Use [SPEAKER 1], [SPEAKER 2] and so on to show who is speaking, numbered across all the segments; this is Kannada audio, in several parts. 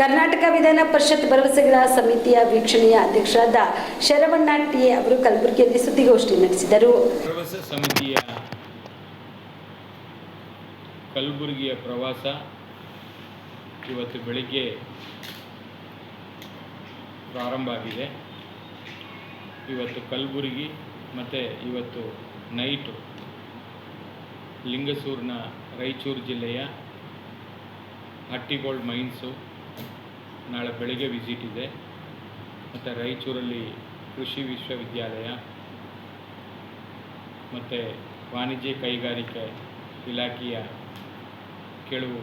[SPEAKER 1] ಕರ್ನಾಟಕ ವಿಧಾನ ಪರಿಷತ್ ಭರವಸೆಗಳ ಸಮಿತಿಯ ವೀಕ್ಷಣೆಯ ಅಧ್ಯಕ್ಷರಾದ ಶರವಣ್ಣ ಟಿ ಅವರು ಕಲಬುರಗಿಯಲ್ಲಿ ಸುದ್ದಿಗೋಷ್ಠಿ ನಡೆಸಿದರು.
[SPEAKER 2] ಭರವಸೆ ಸಮಿತಿಯ ಕಲಬುರಗಿಯ ಪ್ರವಾಸ ಇವತ್ತು ಬೆಳಿಗ್ಗೆ ಪ್ರಾರಂಭ ಆಗಿದೆ. ಇವತ್ತು ಕಲಬುರಗಿ ಮತ್ತು ಇವತ್ತು ನೈಟು ಲಿಂಗಸೂರಿನ ರಾಯಚೂರು ಜಿಲ್ಲೆಯ ಹಟ್ಟಿಗೋಲ್ಡ್ ಮೈನ್ಸು ನಾಳೆ ಬೆಳಿಗ್ಗೆ ವಿಸಿಟ್ ಇದೆ. ಮತ್ತು ರಾಯಚೂರಲ್ಲಿ ಕೃಷಿ ವಿಶ್ವವಿದ್ಯಾಲಯ, ಮತ್ತು ವಾಣಿಜ್ಯ ಕೈಗಾರಿಕೆ ಇಲಾಖೆಯ ಕೆಲವು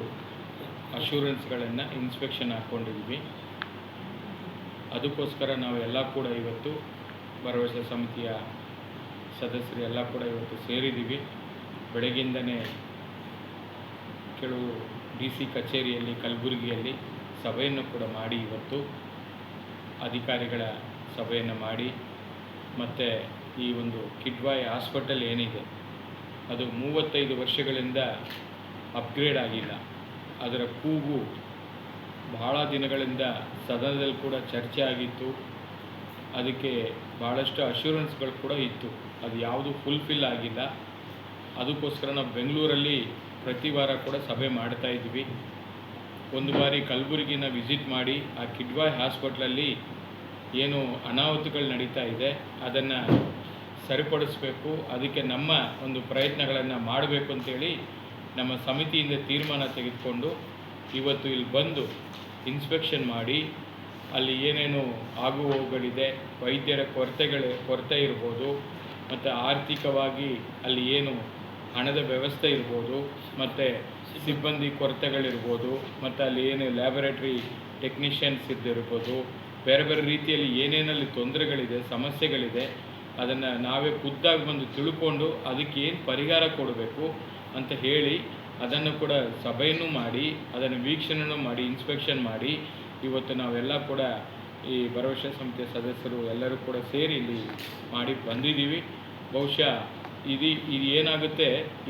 [SPEAKER 2] ಅಶೂರೆನ್ಸ್ಗಳನ್ನು ಇನ್ಸ್ಪೆಕ್ಷನ್ ಹಾಕ್ಕೊಂಡಿದ್ದೀವಿ ಅದಕ್ಕೋಸ್ಕರ ನಾವೆಲ್ಲ ಕೂಡ ಇವತ್ತು ಭರವಸೆ ಸಮಿತಿಯ ಸದಸ್ಯರು ಎಲ್ಲ ಕೂಡ ಇವತ್ತು ಸೇರಿದ್ದೀವಿ ಬೆಳಗ್ಗಿಂದನೇ ಕೆಲವು ಡಿ ಸಿ ಕಚೇರಿಯಲ್ಲಿ, ಕಲಬುರಗಿಯಲ್ಲಿ ಸಭೆಯನ್ನು ಕೂಡ ಮಾಡಿ ಇವತ್ತು ಅಧಿಕಾರಿಗಳ ಸಭೆಯನ್ನು ಮಾಡಿ ಮತ್ತು ಈ ಒಂದು ಕಿಡ್ವಾಯ್ ಹಾಸ್ಪಿಟಲ್ ಏನಿದೆ, ಅದು ಮೂವತ್ತೈದು ವರ್ಷಗಳಿಂದ ಅಪ್ಗ್ರೇಡ್ ಆಗಿಲ್ಲ. ಅದರ ಕೂಗು ಬಹಳ ದಿನಗಳಿಂದ ಸದನದಲ್ಲಿ ಕೂಡ ಚರ್ಚೆ ಆಗಿತ್ತು. ಅದಕ್ಕೆ ಭಾಳಷ್ಟು ಅಶ್ಯೂರೆನ್ಸ್ಗಳು ಕೂಡ ಇತ್ತು. ಅದು ಯಾವುದು ಫುಲ್ಫಿಲ್ ಆಗಿಲ್ಲ. ಅದಕ್ಕೋಸ್ಕರ ನಾವು ಬೆಂಗಳೂರಲ್ಲಿ ಪ್ರತಿ ವಾರ ಕೂಡ ಸಭೆ ಮಾಡ್ತಾ ಇದ್ವಿ. ಒಂದು ಬಾರಿ ಕಲಬುರಗಿನ ವಿಸಿಟ್ ಮಾಡಿ ಆ ಕಿಡ್ವಾಯ್ ಹಾಸ್ಪಿಟ್ಲಲ್ಲಿ ಏನು ಅನಾಹುತಗಳು ನಡೀತಾ ಇದೆ, ಅದನ್ನು ಸರಿಪಡಿಸಬೇಕು, ಅದಕ್ಕೆ ನಮ್ಮ ಒಂದು ಪ್ರಯತ್ನಗಳನ್ನು ಮಾಡಬೇಕು ಅಂತೇಳಿ ನಮ್ಮ ಸಮಿತಿಯಿಂದ ತೀರ್ಮಾನ ತೆಗೆದುಕೊಂಡು ಇವತ್ತು ಇಲ್ಲಿ ಬಂದು ಇನ್ಸ್ಪೆಕ್ಷನ್ ಮಾಡಿ ಅಲ್ಲಿ ಏನೇನು ಆಗು ಹೋಗುಗಳಿದೆ ವೈದ್ಯರ ಕೊರತೆಗಳು, ಕೊರತೆ ಇರ್ಬೋದು, ಮತ್ತು ಆರ್ಥಿಕವಾಗಿ ಅಲ್ಲಿ ಏನು ಹಣದ ವ್ಯವಸ್ಥೆ ಇರ್ಬೋದು, ಮತ್ತು ಸಿಬ್ಬಂದಿ ಕೊರತೆಗಳಿರ್ಬೋದು, ಮತ್ತು ಅಲ್ಲಿ ಏನು ಲ್ಯಾಬೊರೇಟ್ರಿ ಟೆಕ್ನಿಷಿಯನ್ಸ್ ಇದ್ದಿರ್ಬೋದು, ಬೇರೆ ಬೇರೆ ರೀತಿಯಲ್ಲಿ ಏನೇನಲ್ಲಿ ತೊಂದರೆಗಳಿದೆ, ಸಮಸ್ಯೆಗಳಿದೆ, ಅದನ್ನು ನಾವೇ ಖುದ್ದಾಗಿ ಬಂದು ತಿಳ್ಕೊಂಡು ಅದಕ್ಕೆ ಏನು ಪರಿಹಾರ ಕೊಡಬೇಕು ಅಂತ ಹೇಳಿ ಅದನ್ನು ಕೂಡ ಸಭೆಯನ್ನು ಮಾಡಿ, ಅದನ್ನು ವೀಕ್ಷಣೆಯೂ ಮಾಡಿ ಇನ್ಸ್ಪೆಕ್ಷನ್ ಮಾಡಿ, ಇವತ್ತು ನಾವೆಲ್ಲ ಕೂಡ ಈ ಭರವಸೆ ಸಮಿತಿಯ ಸದಸ್ಯರು ಎಲ್ಲರೂ ಕೂಡ ಸೇರಿ ಇಲ್ಲಿ ಮಾಡಿ ಬಂದಿದ್ದೀವಿ. ಬಹುಶಃ ಇದು ಇದು ಏನಾಗುತ್ತೆ?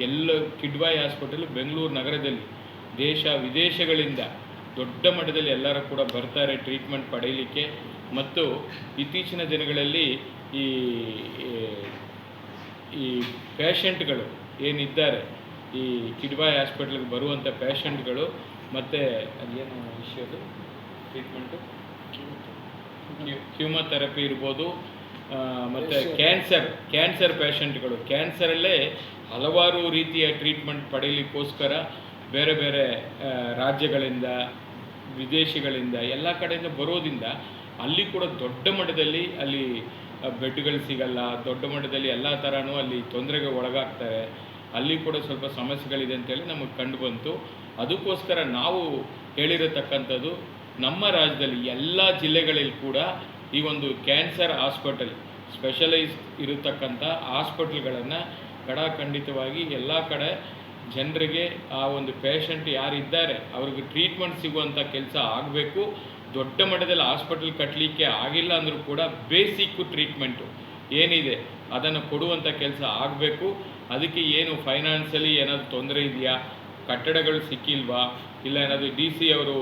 [SPEAKER 2] ಎಲ್ಲ ಕಿಡ್ವಾಯ್ ಹಾಸ್ಪಿಟಲ್ ಬೆಂಗಳೂರು ನಗರದಲ್ಲಿ ದೇಶ ವಿದೇಶಗಳಿಂದ ದೊಡ್ಡ ಮಟ್ಟದಲ್ಲಿ ಎಲ್ಲರೂ ಕೂಡ ಬರ್ತಾರೆ ಟ್ರೀಟ್ಮೆಂಟ್ ಪಡೆಯಲಿಕ್ಕೆ. ಮತ್ತು ಇತ್ತೀಚಿನ ದಿನಗಳಲ್ಲಿ ಈ ಈ ಪೇಷಂಟ್ಗಳು ಏನಿದ್ದಾರೆ ಈ ಕಿಡ್ವಾಯ್ ಹಾಸ್ಪಿಟ್ಲಿಗೆ ಬರುವಂಥ ಪೇಷಂಟ್ಗಳು ಮತ್ತು ಅದೇನು ವಿಷಯದು ಟ್ರೀಟ್ಮೆಂಟು? ಕ್ಯೂಮೋಥೆರಪಿ ಇರ್ಬೋದು ಮತ್ತು ಕ್ಯಾನ್ಸರ್ ಕ್ಯಾನ್ಸರ್ ಪೇಷಂಟ್ಗಳು ಕ್ಯಾನ್ಸರಲ್ಲೇ ಹಲವಾರು ರೀತಿಯ ಟ್ರೀಟ್ಮೆಂಟ್ ಪಡೀಲಿಕ್ಕೋಸ್ಕರ ಬೇರೆ ಬೇರೆ ರಾಜ್ಯಗಳಿಂದ, ವಿದೇಶಿಗಳಿಂದ, ಎಲ್ಲ ಕಡೆಯಿಂದ ಬರೋದ್ರಿಂದ ಅಲ್ಲಿ ಕೂಡ ದೊಡ್ಡ ಮಟ್ಟದಲ್ಲಿ ಅಲ್ಲಿ ಬೆಡ್ಗಳು ಸಿಗಲ್ಲ. ದೊಡ್ಡ ಮಟ್ಟದಲ್ಲಿ ಎಲ್ಲ ಥರನೂ ಅಲ್ಲಿ ತೊಂದರೆಗೆ ಒಳಗಾಗ್ತಾರೆ. ಅಲ್ಲಿ ಕೂಡ ಸ್ವಲ್ಪ ಸಮಸ್ಯೆಗಳಿದೆ ಅಂತೇಳಿ ನಮಗೆ ಕಂಡು ಬಂತು ಅದಕ್ಕೋಸ್ಕರ ನಾವು ಹೇಳಿರತಕ್ಕಂಥದ್ದು ನಮ್ಮ ರಾಜ್ಯದಲ್ಲಿ ಎಲ್ಲ ಜಿಲ್ಲೆಗಳಲ್ಲಿ ಕೂಡ ಈ ಒಂದು ಕ್ಯಾನ್ಸರ್ ಹಾಸ್ಪಿಟಲ್ ಸ್ಪೆಷಲೈಸ್ ಇರತಕ್ಕಂಥ ಹಾಸ್ಪಿಟಲ್ಗಳನ್ನು ಕಡಾಖಂಡಿತವಾಗಿ ಎಲ್ಲ ಕಡೆ ಜನರಿಗೆ ಆ ಒಂದು ಪೇಷಂಟ್ ಯಾರಿದ್ದಾರೆ, ಅವ್ರಿಗೆ ಟ್ರೀಟ್ಮೆಂಟ್ ಸಿಗುವಂಥ ಕೆಲಸ ಆಗಬೇಕು. ದೊಡ್ಡ ಮಟ್ಟದಲ್ಲಿ ಹಾಸ್ಪಿಟಲ್ ಕಟ್ಟಲಿಕ್ಕೆ ಆಗಿಲ್ಲ ಅಂದರೂ ಕೂಡ ಬೇಸಿಕ್ಕು ಟ್ರೀಟ್ಮೆಂಟು ಏನಿದೆ, ಅದನ್ನು ಕೊಡುವಂಥ ಕೆಲಸ ಆಗಬೇಕು. ಅದಕ್ಕೆ ಏನು ಫೈನಾನ್ಸಲಿ ಏನಾದರೂ ತೊಂದರೆ ಇದೆಯಾ? ಕಟ್ಟಡಗಳು ಸಿಕ್ಕಿಲ್ವಾ? ಇಲ್ಲ ಏನಾದರೂ ಡಿ ಸಿ ಅವರು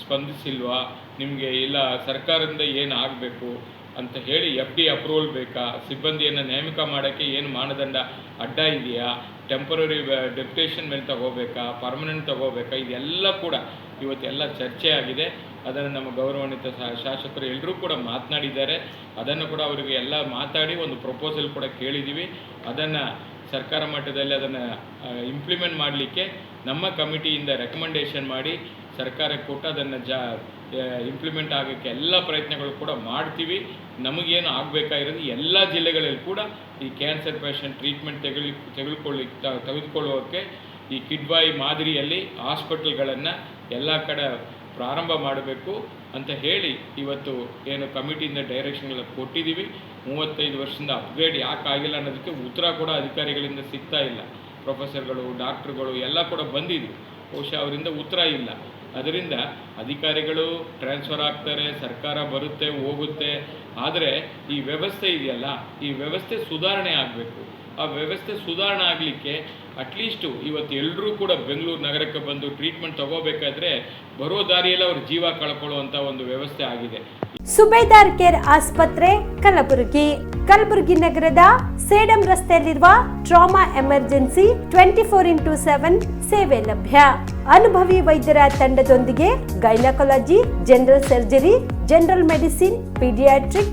[SPEAKER 2] ಸ್ಪಂದಿಸಿಲ್ವಾ? ನಿಮಗೆ ಇಲ್ಲ ಸರ್ಕಾರದಿಂದ ಏನು ಆಗಬೇಕು? ಅಂತ ಹೇಳಿ ಎಫ್ ಡಿ ಅಪ್ರೂವಲ್ ಬೇಕಾ? ಸಿಬ್ಬಂದಿಯನ್ನು ನೇಮಕ ಮಾಡೋಕ್ಕೆ ಏನು ಮಾನದಂಡ? ಅಡ್ಡ ಇದೆಯಾ? ಟೆಂಪರರಿ ಡೆಪ್ಯುಟೇಷನ್ ಮೇಲೆ ತಗೋಬೇಕಾ? ಪರ್ಮನೆಂಟ್ ತಗೋಬೇಕಾ? ಇದೆಲ್ಲ ಕೂಡ ಇವತ್ತೆಲ್ಲ ಚರ್ಚೆ ಆಗಿದೆ. ಅದನ್ನು ನಮ್ಮ ಗೌರವಾನ್ವಿತ ಶಾಸಕರು ಎಲ್ಲರೂ ಕೂಡ ಮಾತನಾಡಿದ್ದಾರೆ. ಅದನ್ನು ಕೂಡ ಅವರಿಗೆ ಎಲ್ಲ ಮಾತಾಡಿ ಒಂದು ಪ್ರಪೋಸಲ್ ಕೂಡ ಕೇಳಿದ್ದೀವಿ ಅದನ್ನು ಸರ್ಕಾರ ಮಟ್ಟದಲ್ಲಿ ಅದನ್ನು ಇಂಪ್ಲಿಮೆಂಟ್ ಮಾಡಲಿಕ್ಕೆ ನಮ್ಮ ಕಮಿಟಿಯಿಂದ ರೆಕಮೆಂಡೇಷನ್ ಮಾಡಿ ಸರ್ಕಾರಕ್ಕೆ ಕೊಟ್ಟು ಅದನ್ನು ಜಾ ಇಂಪ್ಲಿಮೆಂಟ್ ಆಗೋಕ್ಕೆ ಎಲ್ಲ ಪ್ರಯತ್ನಗಳು ಕೂಡ ಮಾಡ್ತೀವಿ. ನಮಗೇನು ಆಗಬೇಕಾಗಿರೋದು ಎಲ್ಲ ಜಿಲ್ಲೆಗಳಲ್ಲಿ ಕೂಡ ಈ ಕ್ಯಾನ್ಸರ್ ಪೇಷಂಟ್ ಟ್ರೀಟ್ಮೆಂಟ್ ತೆಗಲಿ ತೆಗೆದುಕೊಳ್ಳಿ ತೆಗೆದುಕೊಳ್ಳೋಕ್ಕೆ ಈ ಕಿಡ್ಬಾಯಿ ಮಾದರಿಯಲ್ಲಿ ಹಾಸ್ಪಿಟಲ್ಗಳನ್ನು ಎಲ್ಲ ಕಡೆ ಪ್ರಾರಂಭ ಮಾಡಬೇಕು ಅಂತ ಹೇಳಿ ಇವತ್ತು ಏನು ಕಮಿಟಿಯಿಂದ ಡೈರೆಕ್ಷನ್ಗಳ ಕೊಟ್ಟಿದ್ದೀವಿ. ಮೂವತ್ತೈದು ವರ್ಷದಿಂದ ಅಪ್ಗ್ರೇಡ್ ಯಾಕೆ ಆಗಿಲ್ಲ ಅನ್ನೋದಕ್ಕೆ ಉತ್ತರ ಕೂಡ ಅಧಿಕಾರಿಗಳಿಂದ ಸಿಗ್ತಾ ಇಲ್ಲ. ಪ್ರೊಫೆಸರ್ಗಳು, ಡಾಕ್ಟ್ರುಗಳು ಎಲ್ಲ ಕೂಡ ಬಂದಿದ್ರು. ಬಹುಶಃ ಅವರಿಂದ ಉತ್ತರ ಇಲ್ಲ. ಅದರಿಂದ ಅಧಿಕಾರಿಗಳು ಟ್ರಾನ್ಸ್ಫರ್ ಆಗ್ತಾರೆ, ಸರ್ಕಾರ ಬರುತ್ತೆ, ಹೋಗುತ್ತೆ. ಆದರೆ ಈ ವ್ಯವಸ್ಥೆ ಇದೆಯಲ್ಲ? ಈ ವ್ಯವಸ್ಥೆ ಸುಧಾರಣೆ ಆಗಬೇಕು. ಆ ವ್ಯವಸ್ಥೆ ಸುಧಾರಣೆ ಆಗಲಿಕ್ಕೆ ಅಟ್ಲೀಸ್ಟು ಇವತ್ತು ಎಲ್ಲರೂ ಕೂಡ ಬೆಂಗಳೂರು ನಗರಕ್ಕೆ ಬಂದು ಟ್ರೀಟ್ಮೆಂಟ್ ತಗೋಬೇಕಾದ್ರೆ ಬರೋ ದಾರಿಯಲ್ಲಿ ಅವ್ರ ಜೀವ ಕಳ್ಕೊಳ್ಳುವಂಥ ಒಂದು ವ್ಯವಸ್ಥೆ ಆಗಿದೆ.
[SPEAKER 3] ಸುಬೇದಾರ್ ಕೇರ್ ಆಸ್ಪತ್ರೆ, ಕಲಬುರಗಿ. ಕಲಬುರಗಿ ನಗರದ ಸೇಡಂ ರಸ್ತೆಯಲ್ಲಿರುವ trauma emergency twenty four into seven ಸೇವೆ ಲಭ್ಯ. ಅನುಭವಿ ವೈದ್ಯರ ತಂಡದೊಂದಿಗೆ gynaecology general surgery general medicine paediatric